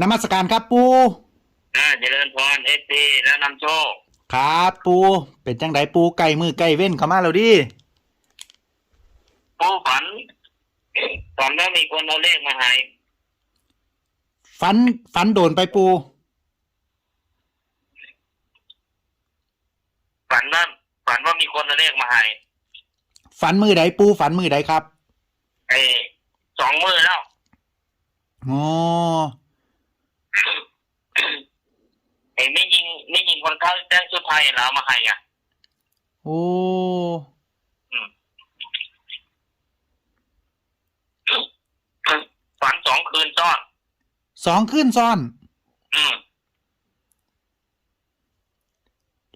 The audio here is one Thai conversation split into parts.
นมัสการครับปูอ่าเจริญพรเอฟซีแล้วนำโชคครับปูเป็นจังไดปูไก่มือไก่เว้นเข้ามาแล้วดิผู้ฝันฝันว่ามีคนเอาเลขมาให้ฟันฟันโดนไปปูฝันว่าฝันว่ามีคนเอาเลขมาให้ฟันมือใดปูฟันมือใดครับไอ้สองมือแล้วอ๋อ ไอ้ไม่ยิงไม่ยิงคนเข้าแจ้งชุดไทยแล้วเอามาให้อะโอ้ฝันสองคืนซ้อนสองขึ้นซ้อน อืม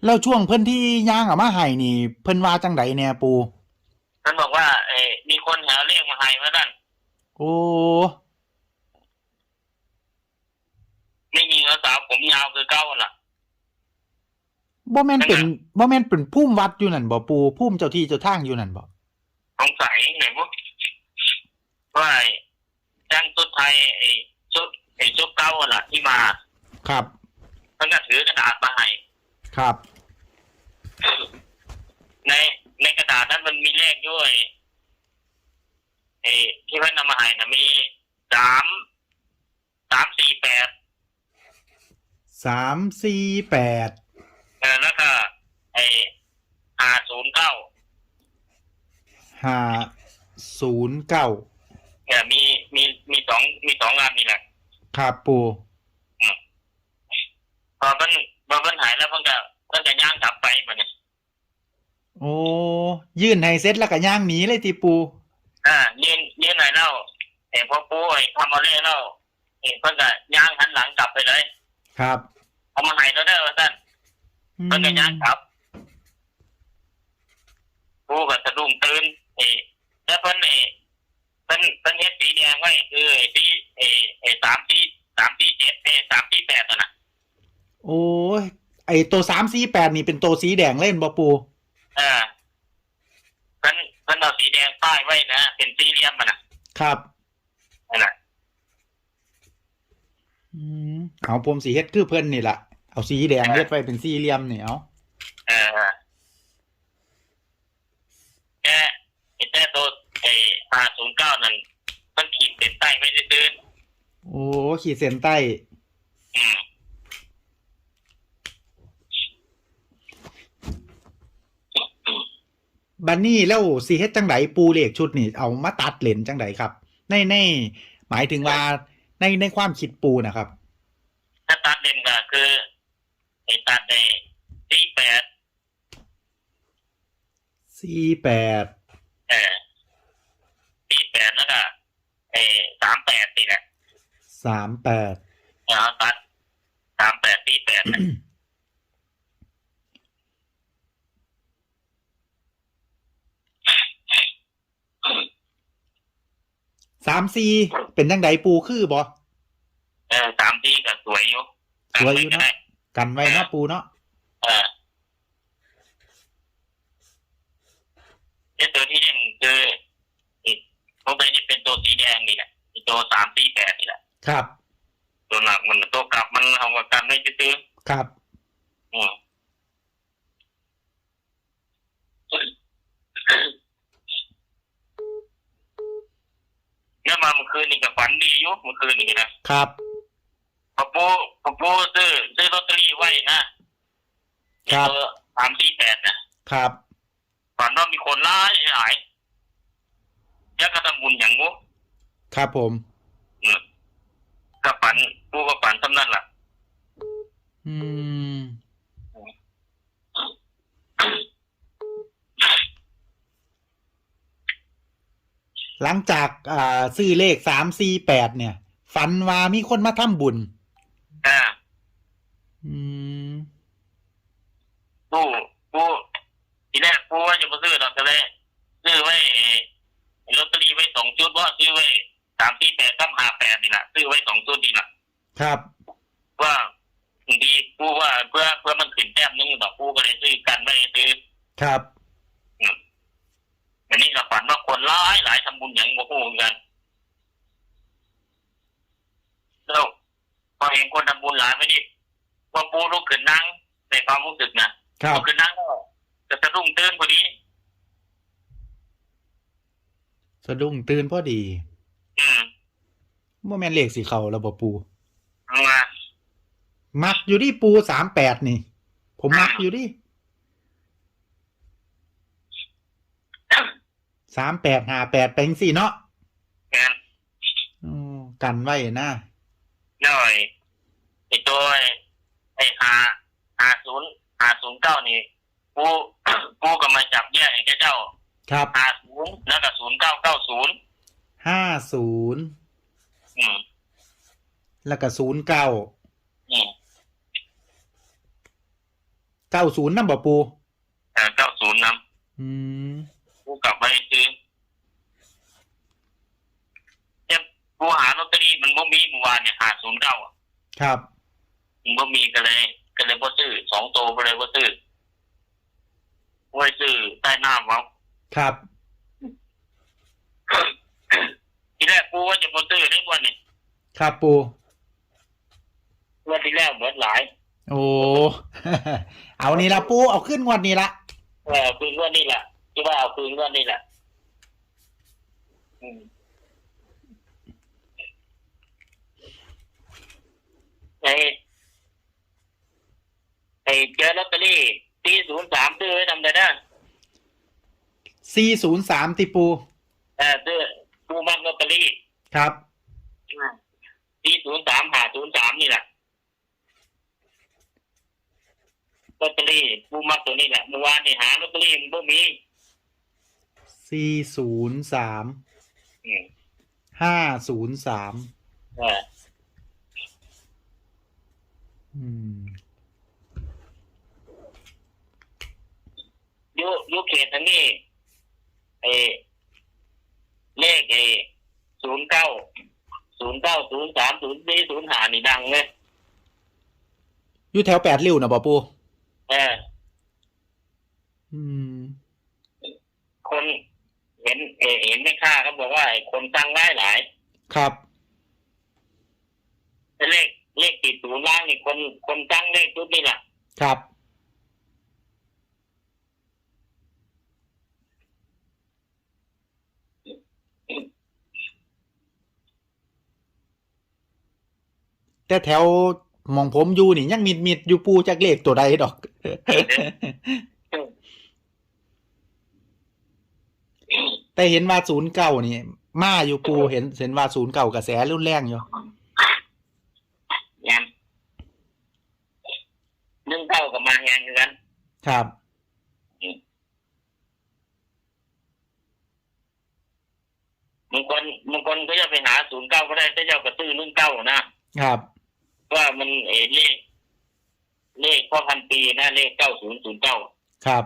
แล้วช่วงเพิ่นที่ย่างออกมาให้นี่ เพิ่นว่าจังไดเนี่ยปูท่านบอกว่าไอ้มีคนหาเลขมาให้มาดันโอ้ ไม่ยิงเอาสาว ผมยาวคือเก้าล่ะบ่แม่นเป็นบ่แม่นเป็นพุ่มวัดอยู่นั่นบ่ปูพุ่มเจ้าที่เจ้าทางอยู่นั่นบ่สงสัยไหนพวกว่าไอ้แจ้งชุดไทยไอ้ชุดไอ้ชุดเก้าล่ะ ที่มา ครับเพิ่นก็ถือกระดาษมาให้ครับ ในในกระดาษนั้นมันมีเลขด้วยไอ้ที่เพิ่นนำมาให้นะมีสามสามสี่แปด สามสี่แปดเออแล้วก็ไอ้ห้าศูนย์เก้าห้าศูนย์เก้าเนี่ยมีมีมีสองมีสองงานนี่แหละครับปูพอเพิ่นพอเพิ่นหายแล้วเพิ่นก็เพิ่นจะย่างกลับไปมาเนี่ยโอ้ยื่นให้เสร็จแล้วก็ย่างหนีเลยติปูอ่ายืนยืนหน่อยแล้วเห็นพ่อปูไอ้ทำเอาเล่แล้วเห็นเพิ่นก็ย่างหันหลังกลับไปเลย ครับเอามาให้เราได้อว่าซั่นอืมเพิ่นก็ย่างกลับปูก็สะดุ้งตื่นเอ้แล้วเพิ่นเอ้เพิ่นเพิ่นเฮ็ดสีแดงไว้คือไอ้สีเอ้ไอ้สามสีสามสีเจ็ดเอ้สามสีแปดน่ะนะโอ้ยไอตัวสามสี่แปดนี่เป็นตัวสีแดงเล่นบ่ปูเออเพิ่นเพิ่นเอาสีแดงป้ายไว้นะเป็นสี่เหลี่ยมมันนะครับ นั่นน่ะอืม เอาผมสีเฮ็ดคือเพิ่นนี่ล่ะเอาสีแดงเฮ็ดไว้เป็นสี่เหลี่ยมนี่เอาเออแค่ไอ้แต่ตัวไอ้ห้าศูนย์เก้านั่นเพิ่นขีดเส้นใต้ไว้ซื่อโอ้ขีดเส้นใต้ๆอืมบันนี่แล้วสีเฮ็ดจังไดปูเลขชุดนี่เอามาตัดเลนจังไดครับ ในในหมายถึงว่า ในในความคิดปูนะครับ ถ้าตัดเด่นก็คือไอ้ตัดไอ้สี่แปดสี่แปดเออสี่แปดแล้วก็ไอ้สามแปดนี่แหละสามแปด เอาตัดสามแปดสี่แปดนะ สามสี่เป็นจังไดปูคือบ่เออสามที่ก็สวยอยู่สวยอยู่นะได้กันไว้เนาะปูเนาะเออไอ้ตัวที่หนึ่งคืออีกพวกนี้เป็นตัวสีแดงนี่แหละไอ้ตัวสามสี่แปดนี่แหละครับ ตัวหลักมันตัวกลับมันเอามากันไม่ซื้อครับ ๆอืมเนี่ยมาเมื่อคืนนี่ก็ฝันดีอยู่เมื่อ คืนนี่นะครับพอปูพอปูซื้อซื้อลอตเตอรี่ไว้นะครับตัวสามสี่แปดนะครับฝันว่ามีคนร้ายหายยักษ์กระทำบุญอย่างงูครับผมอืมก็ฝันปูก็ฝันสำนั่นแหละอืมหลังจากอ่าซื้อเลขสามสี่แปดเนี่ย ฝันว่ามีคนมาทำบุญ อ่าอืมปูปูทีแรกปูว่าจะมาซื้อดอกก็เลยซื้อไว้เอ่อลอตเตอรี่ไว้สองชุดว่าซื้อไว้สามสี่แปดตั้มห้าแปดนี่แหละซื้อไว้สองชุดนี่แหละครับ ว่าบางทีปูว่าเพื่อเพื่อมันขึ้นแต้มนึงดอกปูก็เลยซื้อกันไม่ซื้อครับ วันนี้เราฝันว่าคนร้ายหลายทำบุญอย่างโมโหเหมือนกัน แล้วพอเห็นคนทำบุญหลายไม่นี่พอปูลุกขึ้นนั่งในความรู้สึกนะลุกขึ้นนั่งก็จะสะดุ้งตื่นพอดี สะดุ้งตื่นพอดี อืมว่าแม่นเลขสีเขาระบบปูมามักอยู่ที่ปูสามแปดนี่ ผมมักอยู่ที่สามแปดห้าแปดแปงสี่เนาะกันไว้นะ หน่อยไอตัวไอ้ไอ้หาหาศูนย์หาศูนย์เก้านี่กูกูก็มาจับแยกไอ้เจ้าครับหาศูนย์แล้วก็ศูนย์เก้าเก้าศูนย์ห้าศูนย์อืมแล้วก็ศูนย์เก้าอืมเก้าศูนย์นั่นบ่ปูแต่เก้าศูนย์นอืมำกูกลับไปซื้อเนี่ยกูหาลอตเตอรี่มันบ่มีเมื่อวานเนี่ยหา ศูนย์เก้าครับมันบ่มีก็เลยก็เลยบ่ซื้อสองโตวก็เลยบ่ซื้อไว้ซื้อใต้น้ำเอาครับทีแรกกูว่าจะบ่ซื้อได้วันนี้ครับปูวันที่แรกเหมือนหลาย โอ้เอานี่ละปูเอาขึ้นงวดนี้ละเออคืนวันนี้แหละที่ว่าเอาคืนวันนี้ละอืม ไอ้ไอ้เจอลอตเตอรี่ปีศูนย์สามซื้อไว้ทำได้นะสี่ศูนย์สามติปู เออซื้อกูมักลอตเตอรี่ครับ ปีศูนย์สามหาศูนย์สามนี่แหละลอตเตอรี่กูมักตัวนี้แหละเมื่อวานนี่หาลอตเตอรี่มันบ่มีสี่ศูนย์สามอืมห้าศูนย์สามเอออืม ยุยุ เขตอันนี้ไอ้เลขไอ้ศูนย์เก้าศูนย์เก้าศูนย์สามศูนย์สี่ศูนย์หานี่ดังเลยอยู่แถวแปดริ้วนะบ่ปูเอออืม คนเห็นเออเห็นไม่ค่าเขาบอกว่าไอ้คนตั้งได้หลาย ครับแต่เลขเลขติดศูนย์ล่างนี่คนคนตั้งเลขชุดนี่แหละครับ แต่แถวหมองผมอยู่นี่ยังมิดมิดๆอยู่ปูจากเลขตัวใดดอก แต่เห็นว่าศูนย์เก้านี่ มาอยู่ปูเห็นเห็นว่าศูนย์เก้ากระแสรุนแรงอยู่งานนึ่งเท่ากับมางานเหมือนกัน ครับบางคนบางคนก็จะไปหาศูนย์เก้าก็ได้ถ้าเจ้ากระตื้อนึ่งเก้านะครับ ว่ามันเออเลขเลขพ่อพันปีนะเลขเก้าศูนย์ศูนย์เก้าครับ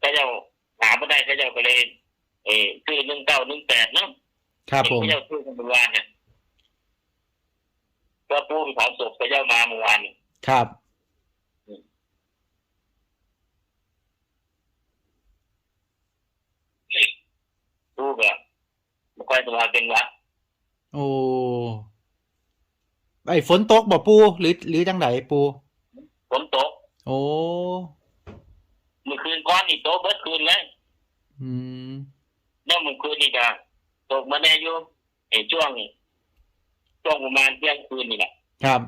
ถ้าเจ้าหาไม่ได้ถ้าเจ้าก็เลย เออซื้อนึ่งเก้านึ่งแปดเนาะครับผมเห็นเขาเจ้าซื้อกันเมื่อวานเนี่ยก็ปูไปเผาศพเขาเจ้ามาเมื่อวานนี่ครับปูแบบไม่ค่อยจะมาเป็นวัดโอ้ ไอ้ฝนตกบ่ปูหรือ หรือจังไดปูฝนตก โอ้เมื่อคืนก้อนนี่โตกเบิดคืนเลยอืมแล้วเมื่อคืนนี่ก็ตกมาแน่อยู่ไอ้ช่วงช่วงประมาณเที่ยงคืนนี่แหละครับ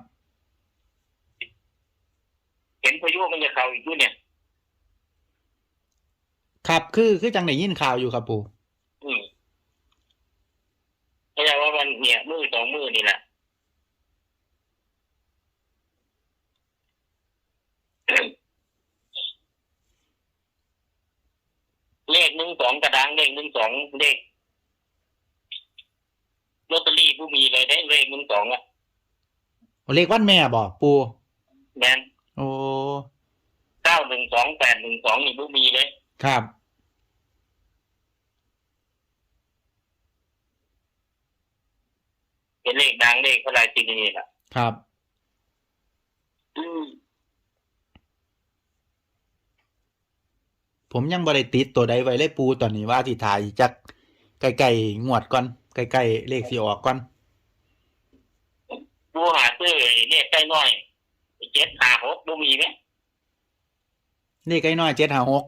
เห็นพายุมันจะเข้าอีกอยู่เนี่ย ครับคือคือจังได้ยินข่าวอยู่ครับปูอืมเขาจะว่ามันเนี่ยมือสองมือนี่แหละ เลขหนึ่งสองกระดังเลขหนึ่งสองเลขลอตเตอรี่ผู้มีเลยได้เลขหนึ่งสองอะเลขวันแม่บ่ปูแมนโอ้เก้าหนึ่งสองแปดหนึ่งสองนี่ผู้มีเลย ครับเป็นเลขดังเลขอะไรจริงนี่แหละครับ อืม ผมยังบ่ได้ติดตัวใดไว้เลยปูตอนนี้ว่าสิถ่ายจักไกลๆงวดก่อนไกลๆเลขสิออกก่อนผู้หาซื้อไอ้เลขใกล้น้อยเจ็ดหาหกผู้มีไหมเลขไอ้น้อยเจ็ดห้าหก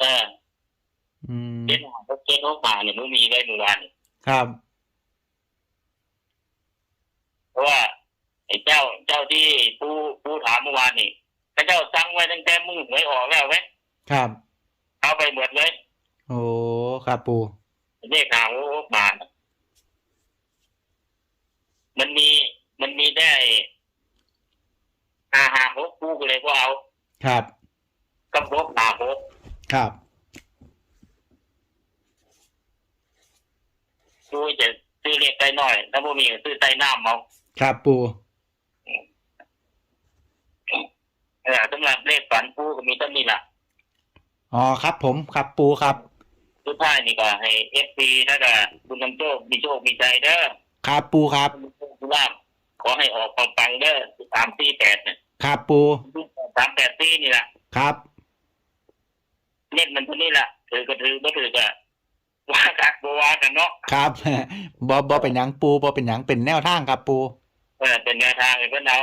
เอออืมเจ็ดหกเจ็ดหกมาเนี่ยมันมีได้เมื่อวานนี่ครับเพราะว่าไอ้เจ้าเจ้าที่ผู้ผู้ถามเมื่อวานนี่พระเจ้าสั่งไว้ตั้งแต่มือหวยออกแล้วไหมครับ เอาไปหมดเลย โอ้ครับปูเลขหาโอ้มามันมีมันมีได้หาหาหกคู่ก็เลยก็เอา ครับกับหกหาหกครับดูจะซื้อเลขไตน้อยถ้าบ่มีก็ซื้อไตน้ำเอาครับปูเออสำหรับเลขฝันปูก็มีต้นนี้ล่ะอ๋อครับผมครับปูครับ สุดท้ายนี่ก็ให้เอฟซีแล้วก็คุณนำโชคมีโชคมีใจเด้อครับปูครับคุณลาบขอให้ออกปังๆเด้อสามสี่แปดเนี่ยครับปูสามแปดสี่นี่แหละครับเล่นมันเท่านี้แหละถือก็ถือก็ถือก็ว่ากันบ่ว่ากันเนาะครับบอบอเป็นหยังปูบอเป็นหยังเป็นแนวทางครับปูเออเป็นแนวทางให้เพิ่นเอา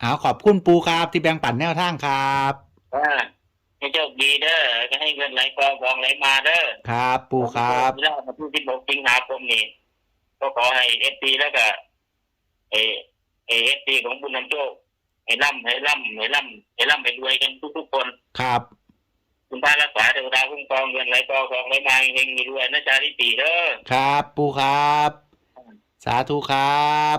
เอาขอบคุณปูครับที่แบ่งปันแนวทางครับเออให้โชคดีเด้อก็ให้เงินไหลกองกองไหลมาเด้อครับ ปูครับแล้วมาที่สิบหกสิงหาคมนี้ก็ขอให้เอฟซีแล้วก็เอเอฟซีของบุญนำโชคให้ร่ำให้ร่ำให้ร่ำให้ร่ำให้รวยกันทุกๆคน ครับ คุณพระรักษาเทวดาคุ้มครองเงินไหลกองกองไหลมาเฮงๆมีรวยนะจาริตีเด้อครับ ปูครับ สาธุครับ